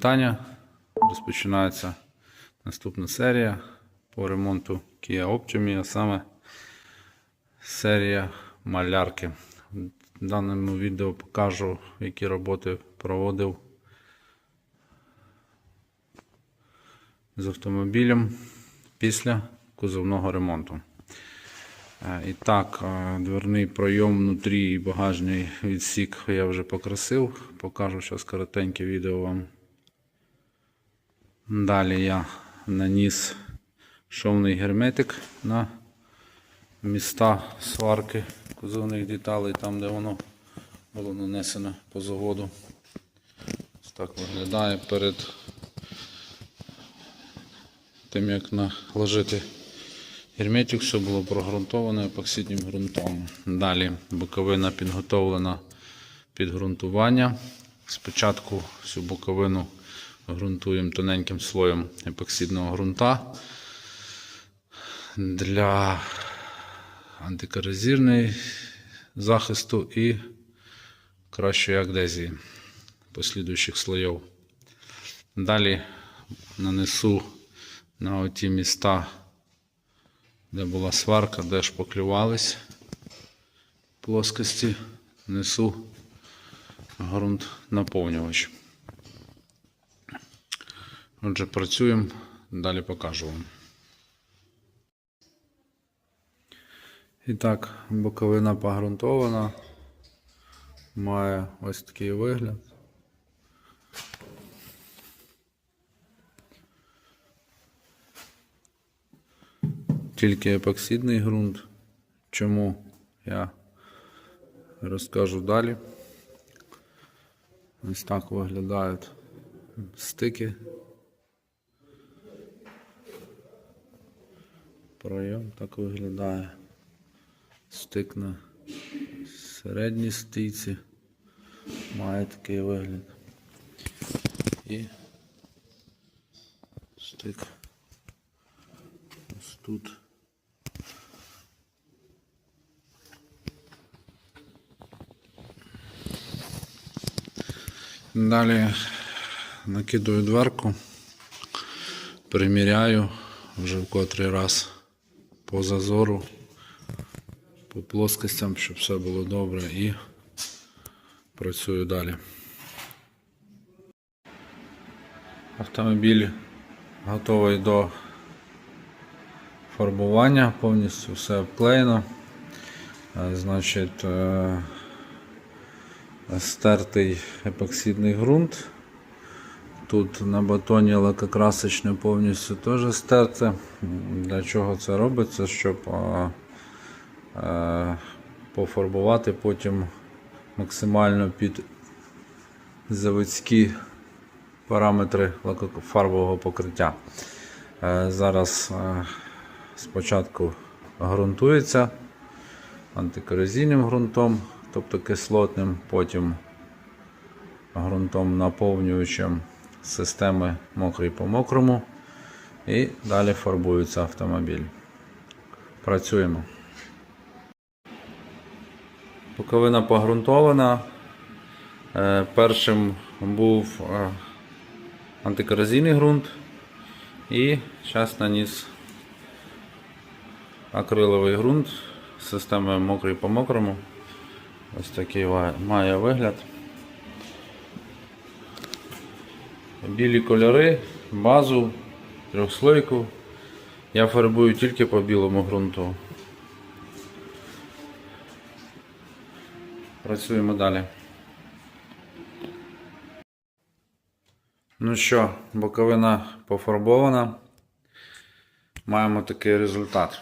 Вітання. Розпочинається наступна серія по ремонту Kia Optimi, а саме серія малярки. В даному відео покажу, які роботи проводив з автомобілем після кузовного ремонту. Е, І так, е, дверний пройом внутрі і багажний відсік я вже покрасив. Покажу зараз коротеньке відео вам. Далі я наніс шовний герметик на міста сварки кузовних деталей, там де воно було нанесено по заводу. Ось так виглядає перед тим, як наложити герметик, все було прогрунтовано епоксидним ґрунтом. Далі боковина підготовлена під ґрунтування. Спочатку всю боковину ґрунтуємо тоненьким слоєм епоксидного ґрунта для антикорозійної захисту і кращої адезії послідуючих слоїв. Далі нанесу на оті міста, де була сварка, де шпаклювались плоскості, несу ґрунт наповнювач. Отже, працюємо, далі покажу вам. І так, боковина погрунтована, має ось такий вигляд. Тільки епоксидний ґрунт. Чому я розкажу далі. Ось так виглядають стики. Пройом так виглядає. Стик на середній стійці має такий вигляд. І стик ось тут. Далі накидую дверку, приміряю вже в котрий раз по зазору, по плоскостям, щоб все було добре і працюю далі. Автомобіль готовий до фарбування, повністю все обклеєно. Е, Значить, е, стертий епоксидний ґрунт. Тут на батоні лакокрасочне повністю теж стерте. Для чого це робиться? Щоб а, а, пофарбувати потім максимально під заводські параметри лакофарбового покриття. Е, Зараз е, спочатку ґрунтується антикорозійним ґрунтом, тобто кислотним, потім ґрунтом наповнюючим системи мокрий по мокрому і далі фарбується автомобіль. Працюємо. Боковина погрунтована. Е, Першим був е, антикорозійний ґрунт і зараз наніс акриловий ґрунт з системою мокрий по мокрому. Ось такий має вигляд. Білі кольори, базу, трьохслойку. Я фарбую тільки по білому ґрунту. Працюємо далі. Ну що, боковина пофарбована. Маємо такий результат.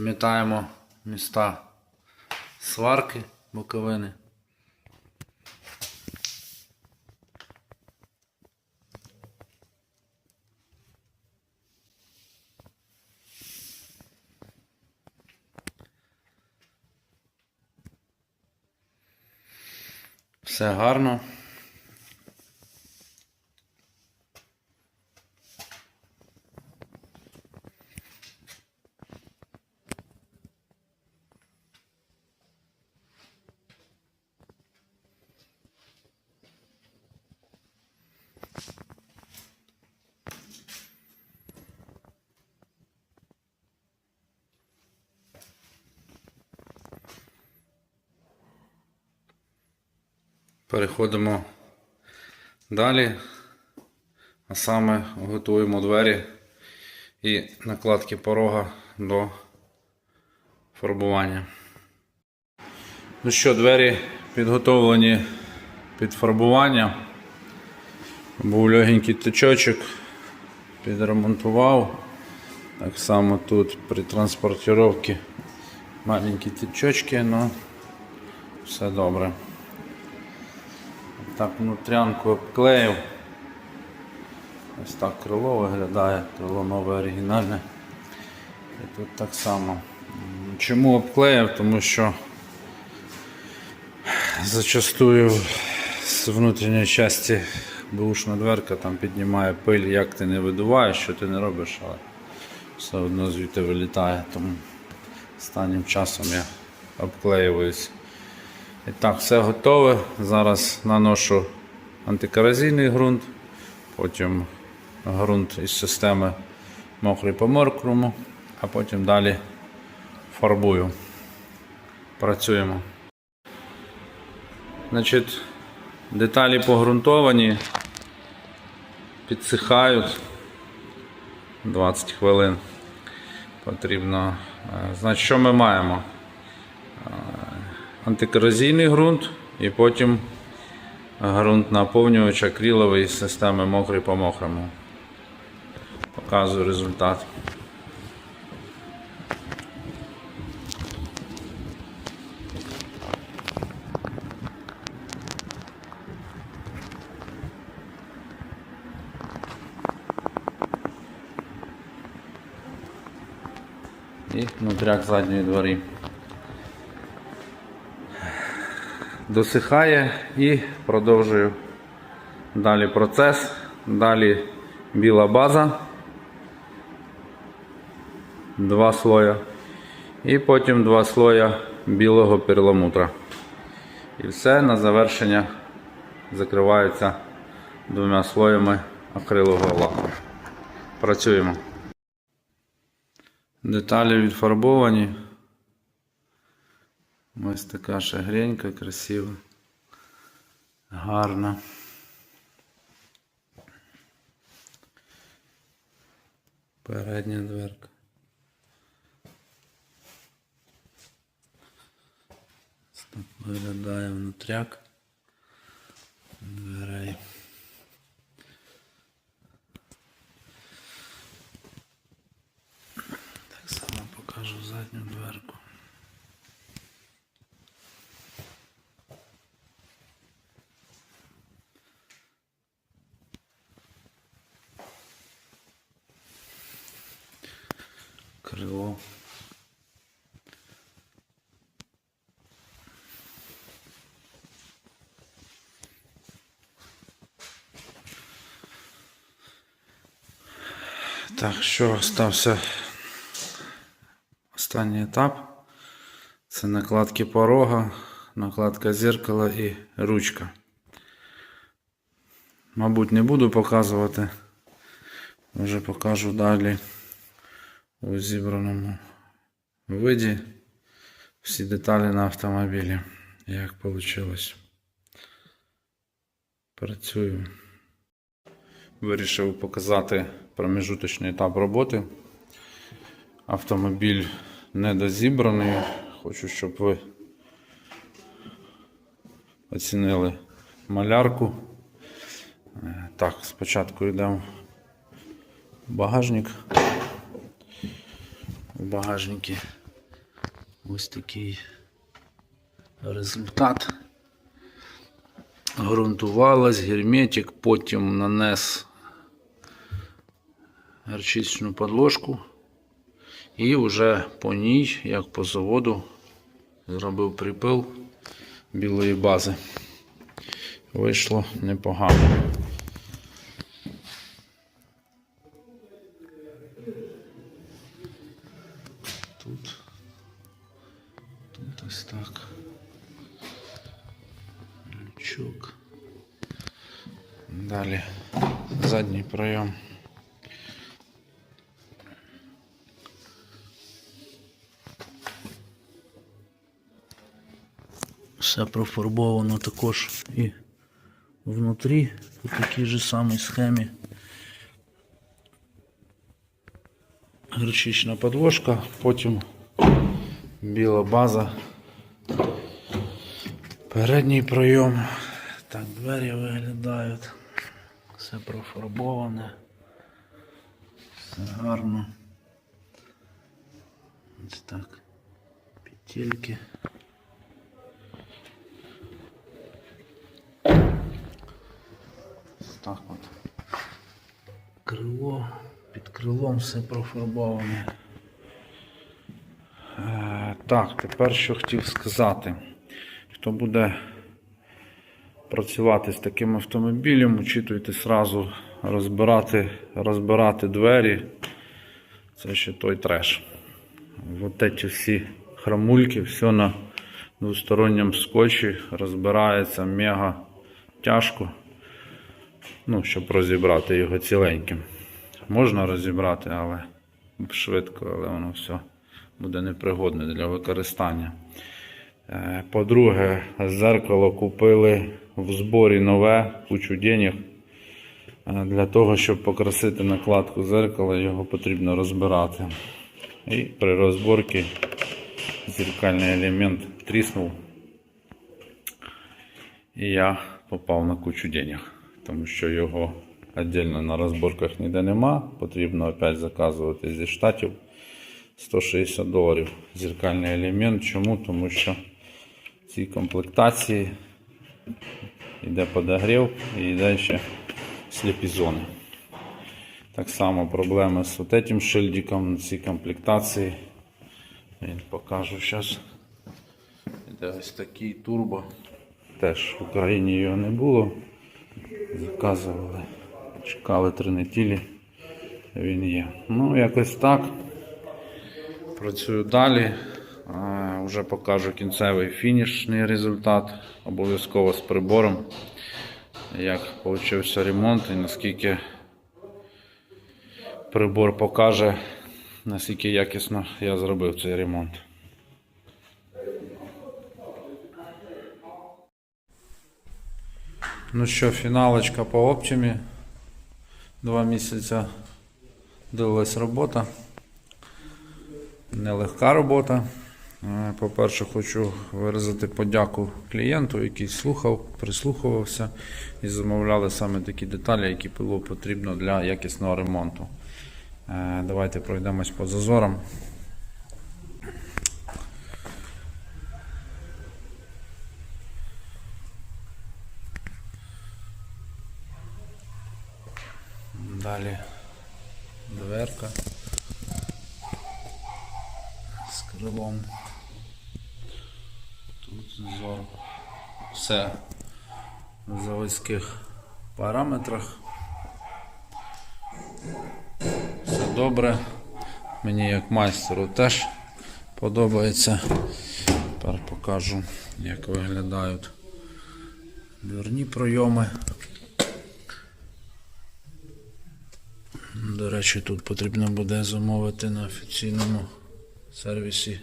Пам'ятаємо міста сварки боковини. Все гарно. Переходимо далі. А саме готуємо двері і накладки порога до фарбування. Ну що, двері підготовлені під фарбування. Був легенький тичочок, підремонтував. Так само тут при транспортировці маленькі тичочки, але все добре. Так, внутрянку обклеїв. Ось так крило виглядає, крило нове оригінальне. І тут так само. Чому обклеїв? Тому що зачастую з внутрішньої частини бушна дверка там піднімає пиль, як ти не видуваєш, що ти не робиш, але все одно звідти вилітає. Тому останнім часом я обклеююсь. І так, все готове. Зараз наношу антикоразійний ґрунт, потім ґрунт із системи мокрий по мокрому, а потім далі фарбую. Працюємо. Значить, деталі погрунтовані, підсихають 20 хвилин. Потрібно. Е, Значить, що ми маємо? Антикоразійний ґрунт і потім ґрунт наповнювач акриловий системи мокрий по мокрому. Показую результат. І внутряк задньої двері. Досихає і продовжую далі процес. Далі біла база. Два слоя. І потім два слоя білого перламутра. І все на завершення закривається двома слоями акрилового лаку. Працюємо. Деталі відфарбовані. Ось така шагренька, красива, гарна. Передня дверка. Виглядає внутряк дверей. Так само покажу задню дверку. Крило. Так, що остався останній етап. Це накладки порога, накладка зеркала і ручка. Мабуть, не буду показувати. Вже покажу далі у зібраному виді всі деталі на автомобілі. Як вийшло. Працюю. Вирішив показати промежуточний етап роботи. Автомобіль недозібраний. Хочу, щоб ви оцінили малярку. Так, спочатку йдемо в багажник. У багажнику ось такий результат. Грунтувалась, герметик, потім нанес гарчичну подложку і вже по ній, як по заводу, зробив припил білої бази. Вийшло непогано. Все профарбовано також і внутрі по такій же самій схемі. Гречична подложка, потім біла база. Передній пройом. Так, двері виглядають. Все профарбоване. Все гарно. Ось так. Петельки. Ось так от. Крило. Під крилом все профарбоване. Е, Так, тепер що хотів сказати. Хто буде працювати з таким автомобілем, учитуйте сразу розбирати, розбирати двері. Це ще той треш. Вот эти всі храмульки, все на двосторонньому скотчі розбирається мега тяжко. Ну, щоб розібрати його ціленьким. Можна розібрати, але швидко, але воно все буде непригодне для використання. Е, По-друге, зеркало купили в зборі нове, кучу денег. Е, Для того, щоб покрасити накладку зеркала, його потрібно розбирати. І при розборці зеркальний елемент тріснув. І я попав на кучу денег, тому що його віддільно на розборках ніде нема. Потрібно опять заказувати зі штатів 160 доларів зеркальний елемент. Чому? Тому що в цій комплектації йде подогрів і йде ще сліпі зони. Так само проблеми з этим шильдиком на цій комплектації. Він покажу зараз. Іде ось такий турбо. Теж в Україні його не було. Заказували, чекали три неділі. Він є. Ну, якось так. Працюю далі. Вже покажу кінцевий фінішний результат. Обов'язково з прибором. Як вийшов ремонт і наскільки прибор покаже, наскільки якісно я зробив цей ремонт. Ну що, фіналочка по оптимі. Два місяці дивилась робота. Нелегка робота. Е, По-перше, хочу виразити подяку клієнту, який слухав, прислухувався і замовляли саме такі деталі, які було потрібно для якісного ремонту. Е, Давайте пройдемось по зазорам. Далі дверка з крилом. Тут зазор. Все в заводських параметрах. Все добре. Мені як майстеру теж подобається. Тепер покажу, як виглядають дверні пройоми. Речі, тут потрібно буде замовити на офіційному сервісі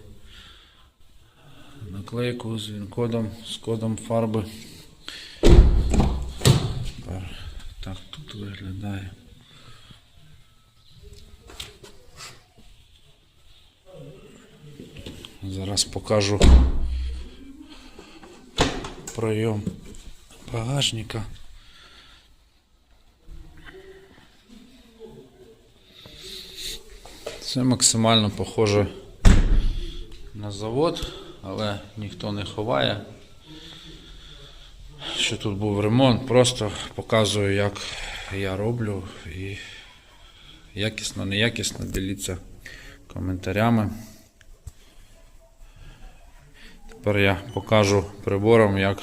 наклейку з він-кодом, з кодом фарби. Так тут виглядає. Зараз покажу пройом багажника. Це максимально похоже на завод, але ніхто не ховає, що тут був ремонт. Просто показую, як я роблю і якісно, неякісно діліться коментарями. Тепер я покажу прибором, як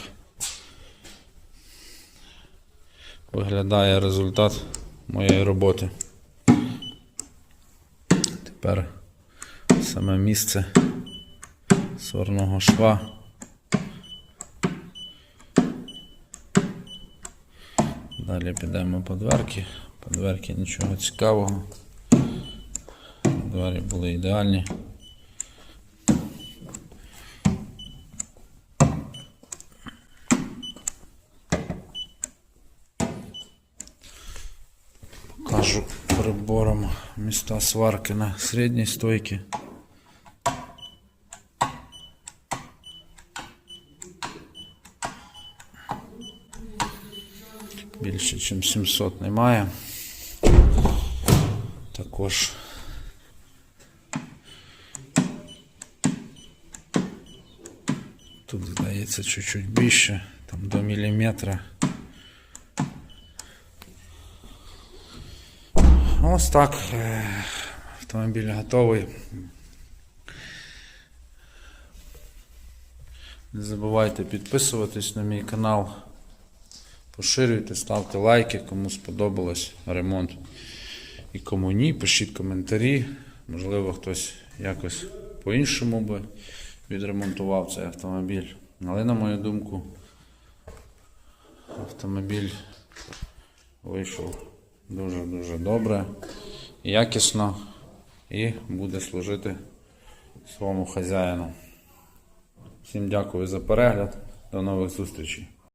виглядає результат моєї роботи. Тепер саме місце сварного шва. Далі підемо по дверки. По дверки нічого цікавого. Двері були ідеальні. прибором міста сварки на середній стойці. Більше, ніж 700 немає. Також тут здається чуть-чуть більше, там до міліметра. Ось так. е, Автомобіль готовий. Не забувайте підписуватись на мій канал. Поширюйте, ставте лайки, кому сподобалось ремонт. І кому ні, пишіть коментарі. Можливо, хтось якось по-іншому би відремонтував цей автомобіль. Але, на мою думку, автомобіль вийшов дуже-дуже добре, якісно і буде служити своєму хазяїну. Всім дякую за перегляд. До нових зустрічей.